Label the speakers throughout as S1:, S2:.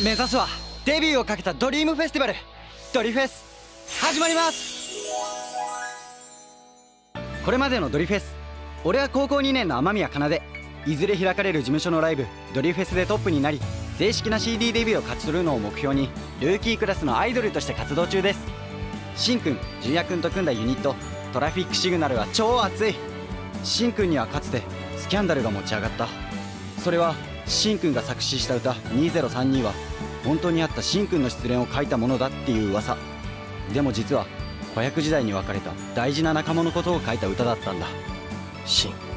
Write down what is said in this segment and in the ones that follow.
S1: 目指すはデビューをかけたドリームフェスティバル。ドリフェス始まります。これまでのドリフェス俺は高校2年の雨宮奏いずれ開かれる事務所のライブドリフェスでトップになり正式な CD デビューを勝ち取るのを目標にルーキークラスのアイドルとして活動中です。しんくん純也くんと組んだユニットトラフィックシグナルは超熱い。しんくんにはかつてスキャンダルが持ち上がった。それはしんくんが作詞した歌2032は本当にあったしんくんの失恋を書いたものだっていう噂。でも実は子役時代に別れた大事な仲間のことを書いた歌だったんだ。
S2: シン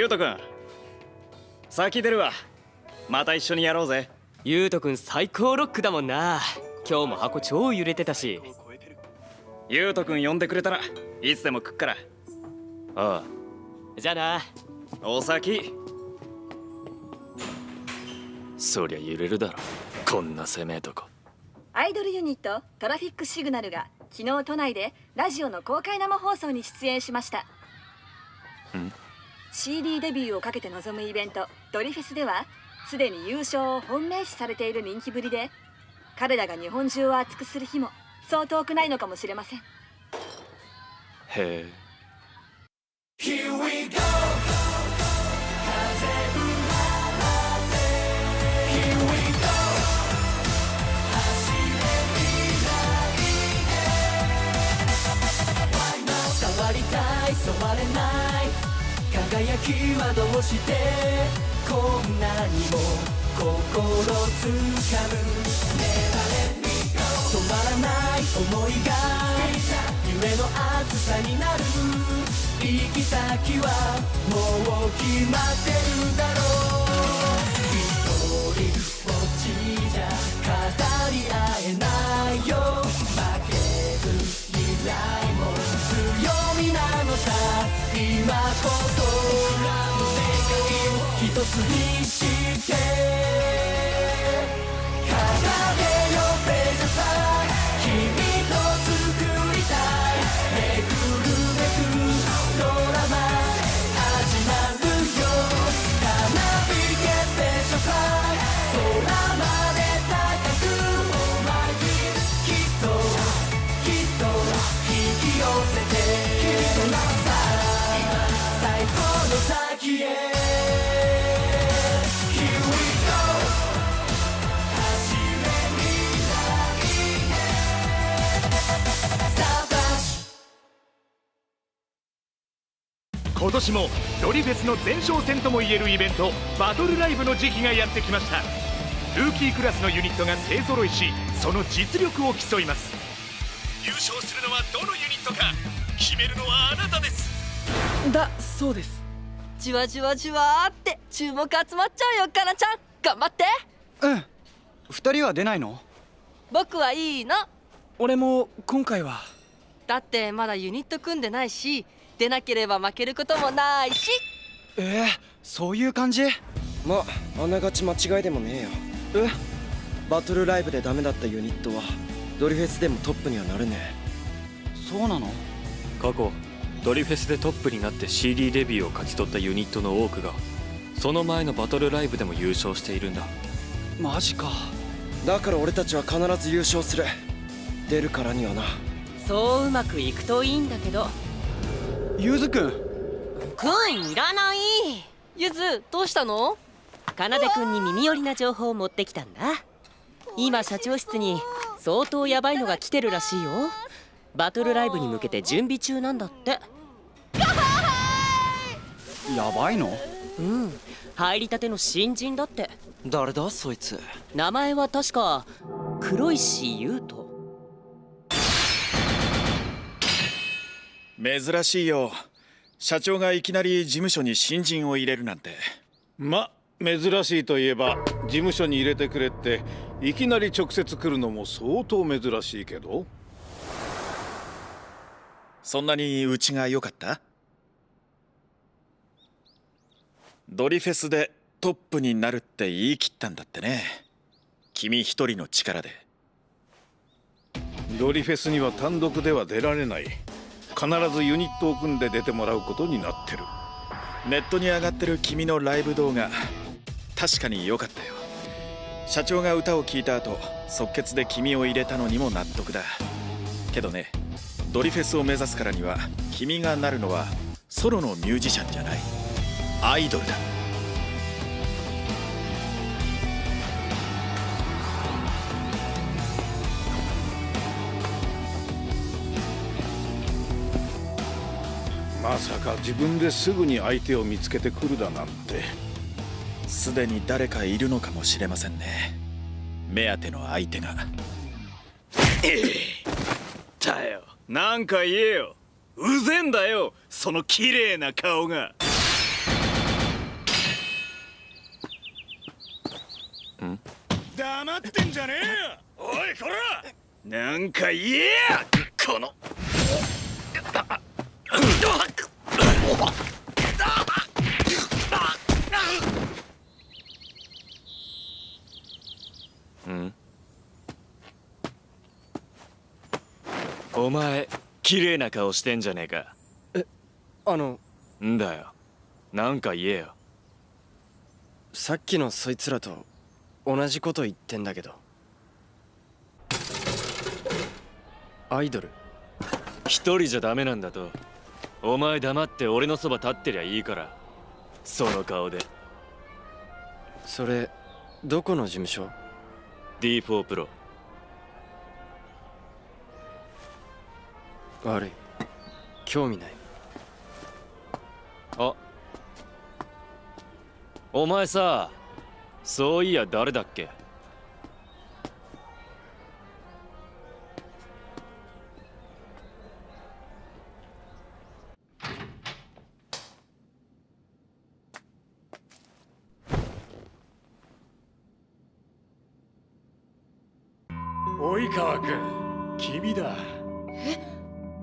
S3: ゆうとくん先出るわ。また一緒にやろうぜ。
S2: ゆうとくん最高ロックだもんな。今日も箱超揺れてたし。
S3: ゆうとくん呼んでくれたらいつでも来っから。あ
S2: じゃあな。
S3: あお先。
S4: そりゃ揺れるだろ。こんな攻めえとこ。
S5: アイドルユニットトラフィックシグナルが昨日都内でラジオの公開生放送に出演しました CD デビューをかけて臨むイベントドリフェスではすでに優勝を本命視されている人気ぶりで彼らが日本中を熱くする日もそう遠くないのかもしれません。
S4: へえ。
S6: 触りたい触れない輝きはどうしてこんなにも心つかむ。止まらない思いが夢の熱さになる。行き先はもう決まってるだろう。一人ぼっちじゃ語り合えないよ。負けず嫌い今こそ願いを一つにして
S7: 年もドリフェスの前哨戦ともいえるイベントバトルライブの時期がやってきました。ルーキークラスのユニットが勢ぞろいしその実力を競います。優勝するのはどのユニットか決めるのはあなたです。
S8: だそうです。
S9: じわじわじわーって注目集まっちゃうよかなちゃん。頑張って。
S1: うん。二人は出ないの？
S9: 僕はいいの。
S8: 俺も今回は。
S9: だってまだユニット組んでないし出なければ負けることもないし。
S1: えー、そういう感じ？
S10: まああながち間違いでもねえよ。
S1: え？
S10: バトルライブでダメだったユニットはドリフェスでもトップにはなれね
S1: そうなの？
S4: 過去ドリフェスでトップになって CD デビューを勝ち取ったユニットの多くがその前のバトルライブでも優勝しているんだ。
S1: マジか。
S10: えだから俺たちは必ず優勝する。出るからにはな。
S9: そううまくいくといいんだけど
S1: ゆずくん。
S9: くんいらない。ゆずどうしたの？かなでくんに耳寄りな情報を持ってきたんだ。今社長室に相当ヤバいのが来てるらしいよ。バトルライブに向けて準備中なんだって。
S1: やばいの？
S9: うん。入りたての新人だって。
S10: 誰だそいつ？
S9: 名前は確か黒石優斗
S10: 珍しいよ。
S3: 社長がいきなり事務所に新人を入れるなんて。
S11: ま珍しいといえば事務所に入れてくれっていきなり直接来るのも相当珍しいけど。
S3: そんなにうちが良かった？ドリフェスでトップになるって言い切ったんだってね。君一人の力で。
S11: ドリフェスには単独では出られない必ずユニットを組んで出てもらうことになってる。
S3: ネットに上がってる君のライブ動画。確かに良かったよ。社長が歌を聴いた後即決で君を入れたのにも納得だ。けどねドリフェスを目指すからには君がなるのはソロのミュージシャンじゃない。アイドルだ。
S11: まさか自分ですぐに相手を見つけてくるだなんて。
S3: すでに誰かいるのかもしれませんね。目当ての相手が。
S7: だよ。なんか言えよ。うぜんだよその綺麗な顔が。黙ってんじゃねえよ。おいこら。なんか言えやこの
S4: お前綺麗な顔してんじゃねえか。
S10: あの。
S4: んだよ。なんか言えよ。
S10: さっきのそいつらと同じこと言ってんだけど。アイドル。
S4: 一人じゃダメなんだとお前黙って俺のそば立ってりゃいいから。その顔で。
S10: それどこの事務所
S4: ？D4 プロ。
S10: 悪い。興味ない。
S4: あ。お前さそういや誰だっけ？
S7: 及川君君だ。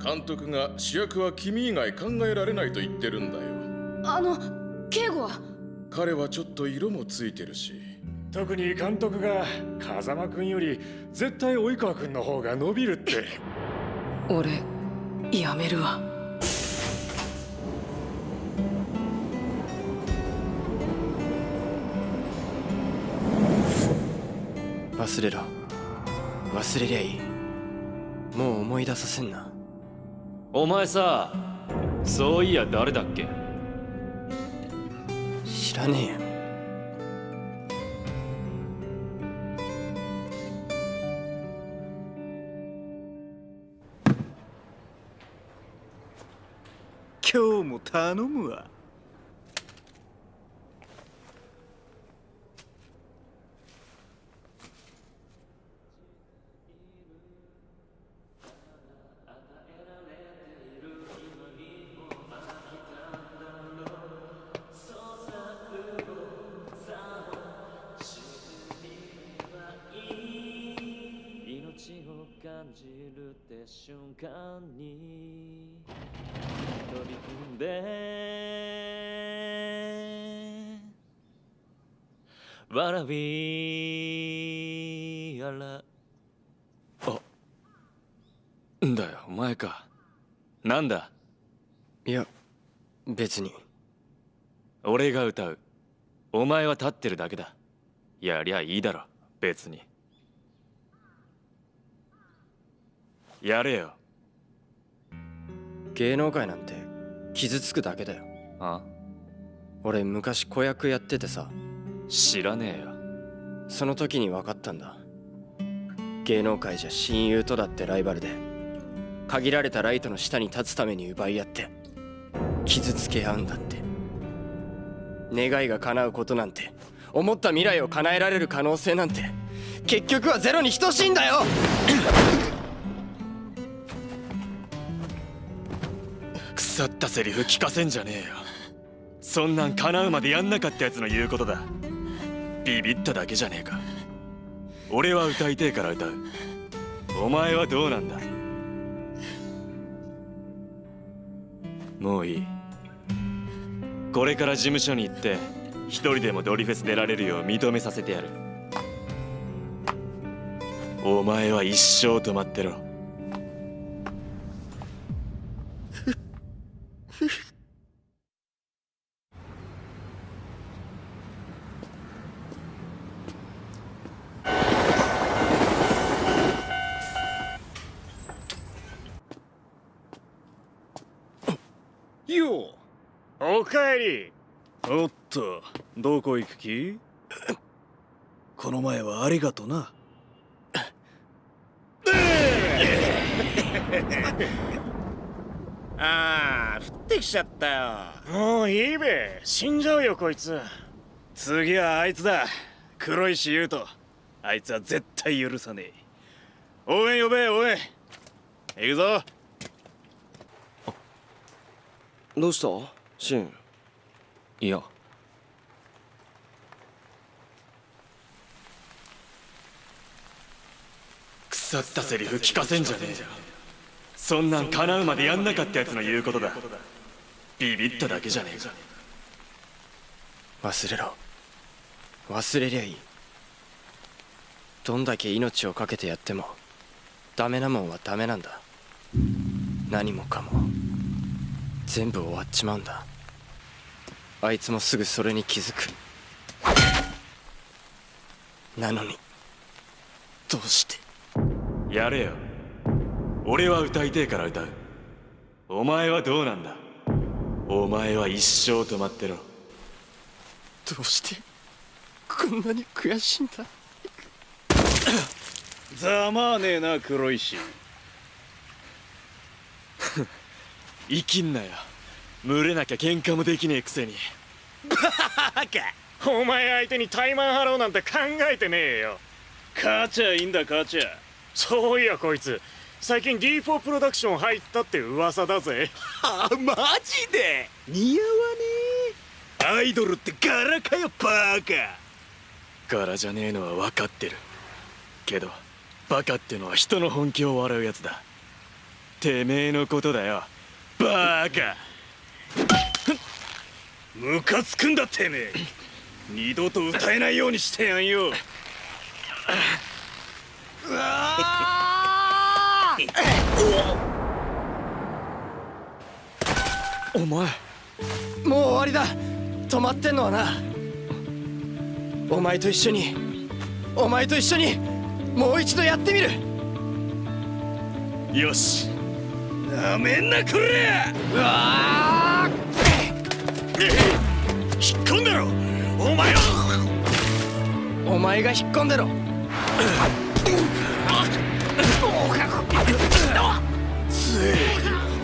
S12: 監督が主役は君以外考えられないと言ってるんだよ。
S5: あの敬吾は？
S12: 彼はちょっと色もついてるし。
S7: 特に監督が風間君より絶対及川君の方が伸びるって。
S8: 俺やめるわ。
S10: 忘れろ忘れりゃいい。もう思い出させんな。
S4: お前さそういや誰だっけ？
S10: 知らねえよ。
S7: 今日も頼むわ
S4: 感じるって瞬間に。飛び込んで。わらびあら。あんだよ。お前か。なんだ？
S10: いや別に。
S4: 俺が歌う。お前は立ってるだけだ。やりゃいいだろ。別にやれよ。
S10: 芸能界なんて傷つくだけだよ。
S4: あ
S10: 俺昔子役やっててさ。
S4: 知らねえよ。
S10: その時に分かったんだ。芸能界じゃ親友とだってライバルで限られたライトの下に立つために奪い合って傷つけ合うんだって。願いが叶うことなんて思った未来を叶えられる可能性なんて結局はゼロに等しいんだよ
S4: 腐ったセリフ聞かせんじゃねえよ。そんなん叶うまでやんなかったやつの言うことだ。ビビっただけじゃねえか。俺は歌いてえから歌う。お前はどうなんだ。もういい。これから事務所に行って一人でもドリフェス出られるよう認めさせてやる。お前は一生止まってろ。
S7: かえり。おっとどこ行く気？この前はありがとな。
S13: ああ降ってきちゃったよ。
S7: もういいべ。死んじゃうよこいつ。次はあいつだ。黒石優斗。あいつは絶対許さねえ。応援呼べ応援。行くぞ。
S10: どうした？シン。
S4: いや。腐ったセリフ聞かせんじゃねえよ。そんなん叶うまでやんなかったやつの言うことだ。ビビっただけじゃねえか。
S10: 忘れろ。忘れりゃいい。どんだけ命を懸けてやってもダメなもんはダメなんだ。何もかも全部終わっちまうんだ。あいつもすぐそれに気づく。なのにどうして？
S4: やれよ。俺は歌いてえから歌う。お前はどうなんだ？お前は一生止まってろ。
S10: どうして？こんなに悔しいんだ。
S13: ざまあねえな黒石
S4: 生きんなよ。群れなきゃ喧嘩もできねえくせに。
S7: バカ。お前相手にタイマンハローなんて考えてねえよ。
S13: 勝ちゃいいんだ勝ちゃ。
S7: そういやこいつ。最近 D4 プロダクション入ったって噂だぜ。
S13: あマジで？似合わねえ。アイドルってガラかよバカ。
S4: 柄じゃねえのは分かってる。けどバカってのは人の本気を笑うやつだ。てめえのことだよバカ。
S13: ムカつくんだてめえ。二度と歌えないようにしてやんよ。
S10: お前もう終わりだ。止まってんのはな。お前と一緒にお前と一緒にもう一度やってみる。
S4: よし
S13: なめんなこ引っ込んだろ！お前は
S10: お前が引っ込んでろ！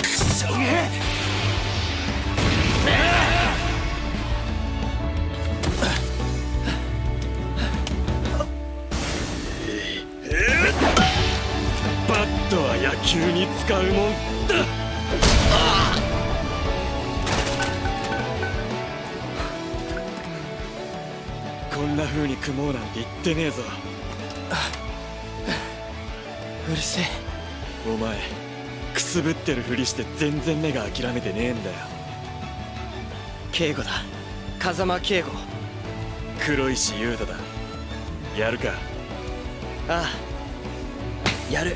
S13: くそ
S4: バトは野球に使うもんだ。こんな風に組もうなんて言ってねえぞ。
S10: うるせえ。
S4: お前くすぶってるふりして全然目が諦めてねえんだよ。
S10: 敬吾だ。風間敬吾
S4: 黒石優斗だ。やるか。
S10: ああ。やる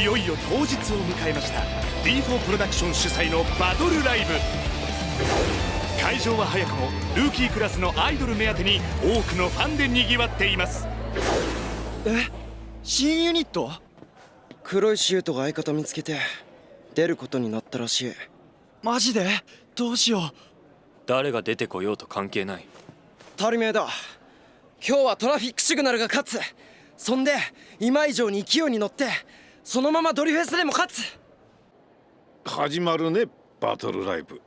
S7: いよいよ当日を迎えました。D4 プロダクション主催のバトルライブ。会場は早くもルーキークラスのアイドル目当てに多くのファンでにぎわっています。
S10: え？新ユニット？黒石優斗が相方見つけて出ることになったらしい。
S4: マジで？どうしよう。誰が出てこようと関係ない。
S10: 当たり前だ。今日はトラフィックシグナルが勝つ。そんで今以上に勢いに乗ってそのままドリフェスでも勝つ。
S13: 始まるねバトルライブ。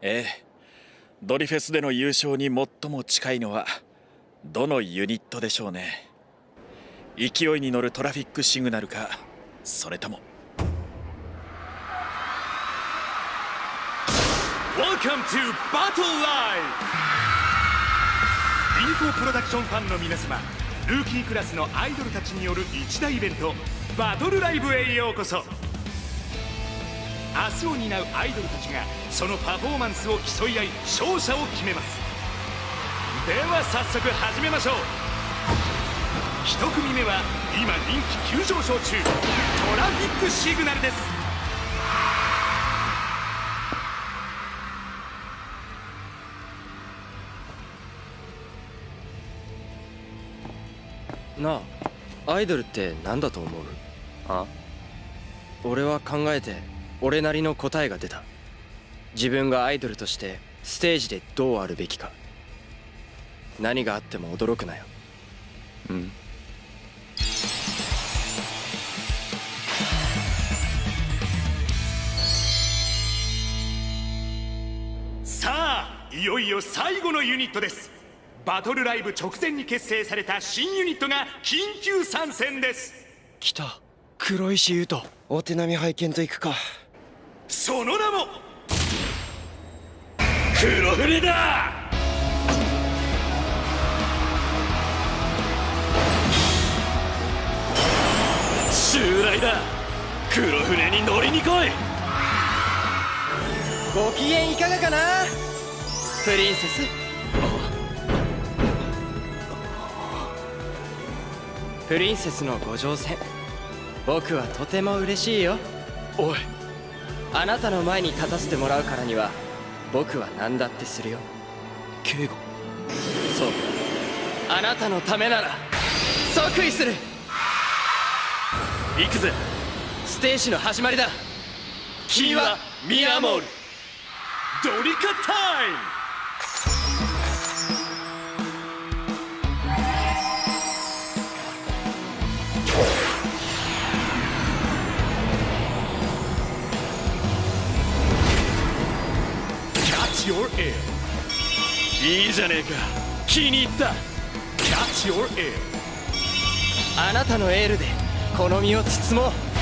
S3: ええ。ドリフェスでの優勝に最も近いのはどのユニットでしょうね。勢いに乗るトラフィックシグナルかそれとも。
S7: Welcome to Battle Live! D4 プロダクションファンの皆様ルーキークラスのアイドルたちによる一大イベントバトルライブへようこそ。明日を担うアイドルたちがそのパフォーマンスを競い合い勝者を決めます。では早速始めましょう。一組目は今人気急上昇中。トラフィックシグナルです。
S10: なあ。アイドルって何だと思う？あ？俺は考えて俺なりの答えが出た。自分がアイドルとしてステージでどうあるべきか。何があっても驚くなよ。うん。
S7: さあいよいよ最後のユニットですバトルライブ直前に結成された新ユニットが緊急参戦です。
S10: 来た。黒石優斗。お手並み拝見といくか。
S7: その名も黒船だ。
S4: 襲来だ。黒船に乗りに来い。
S10: ご機嫌いかがかな？プリンセスプリンセスのご乗船僕はとても嬉しいよ。
S4: おい。
S10: あなたの前に立たせてもらうからには僕は何だってするよ。
S4: 敬語
S10: そう。あなたのためなら即位する。
S4: 行くぜ。
S10: ステージの始まりだ。君はミラモール
S7: ドリカタイム
S4: いいじゃねえか。気に入った。
S7: キャッチ your air
S10: あなたのエールでこの身を包もう。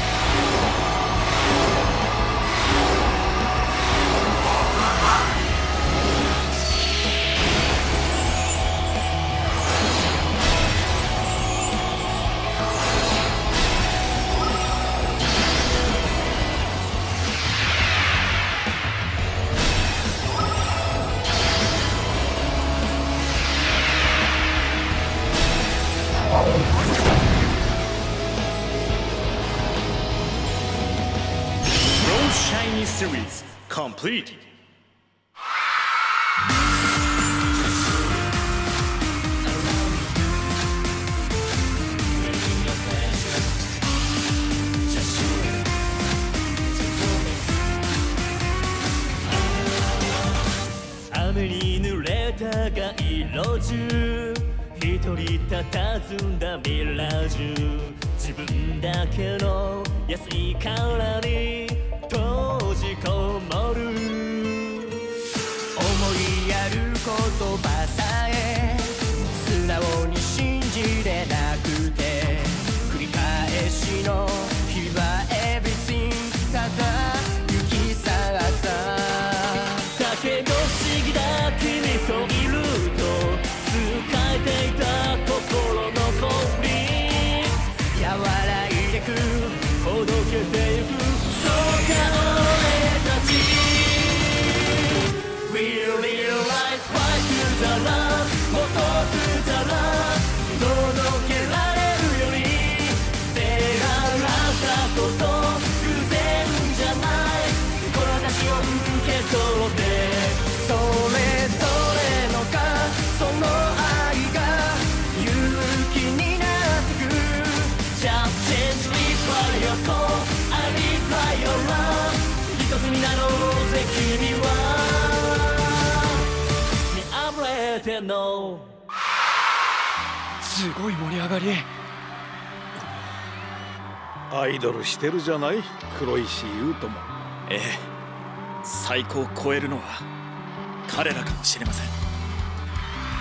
S7: Complete.
S14: 雨に濡れた街路樹一人佇んだミラージュ自分だけの安い殻にこと偶然じゃない志を受け取ってそれぞれのかその愛が勇気になってく Just change live by your call I live by your love 一つになろうぜ君は見あぶれての
S10: すごい盛り上がり。
S11: アイドルしてるじゃない？黒石優斗も。
S3: ええ。最高を超えるのは彼らかもしれません。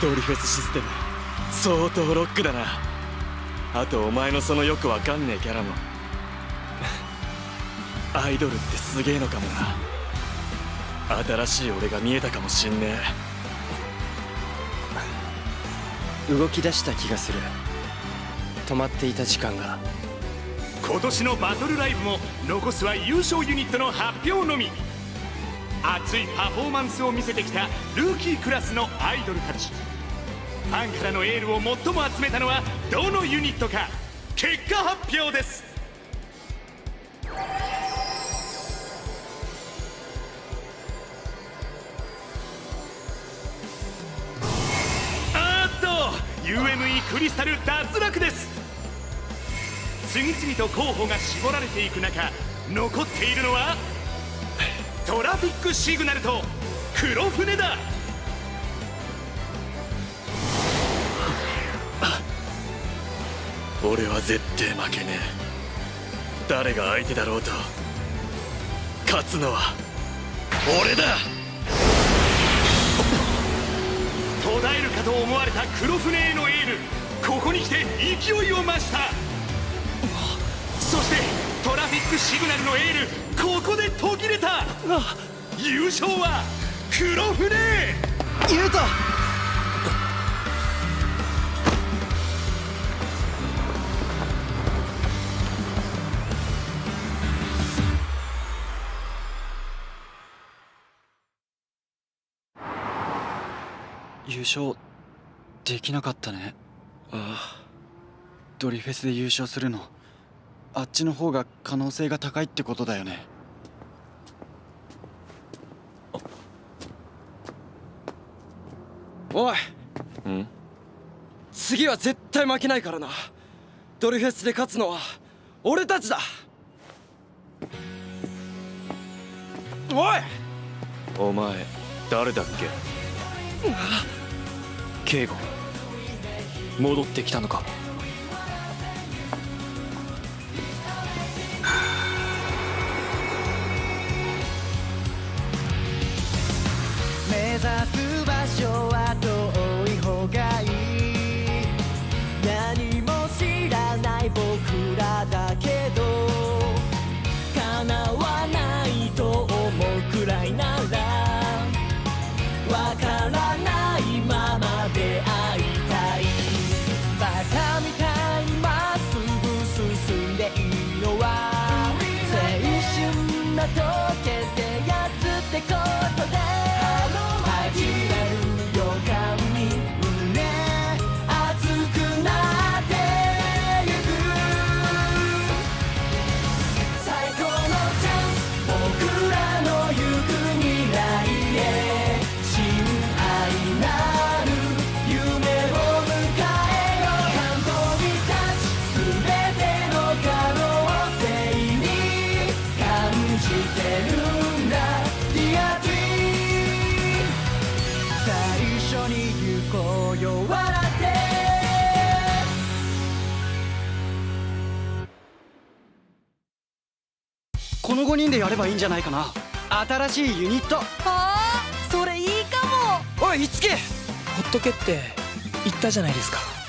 S4: ドリフェスシステム相当ロックだな。あとお前のそのよくわかんねえキャラも。アイドルってすげえのかもな。新しい俺が見えたかもしんね
S6: 動き出した気がする。止まっていた時間が
S7: 今年のバトルライブも残すは優勝ユニットの発表のみ。熱いパフォーマンスを見せてきたルーキークラスのアイドルたち。ファンからのエールを最も集めたのはどのユニットか。結果発表です。あっと UME クリスタル脱落です。次々と候補が絞られていく中残っているのはトラフィックシグナルと黒船だ。
S4: 俺は絶対負けねえ。誰が相手だろうと勝つのは俺だ。
S7: 途絶えるかと思われた黒船へのエール。ここに来て勢いを増したクシグナルのエールここで途切れた。優勝は黒船。
S1: ユウト優勝できなかったね。ああ。ドリフェスで優勝するのあっちの方が可能性が高いってことだよね。
S6: おい。
S4: ん？
S6: 次は絶対負けないからな。ドルフェスで勝つのは俺たちだ。おい。
S4: お前誰だっけ？
S6: ケイゴ戻ってきたのか？
S1: ればいいんじゃないかな。新しいユニット。
S8: あ？ーそれいいかも。
S1: おいいつけ。
S15: ほっとけって言ったじゃないですか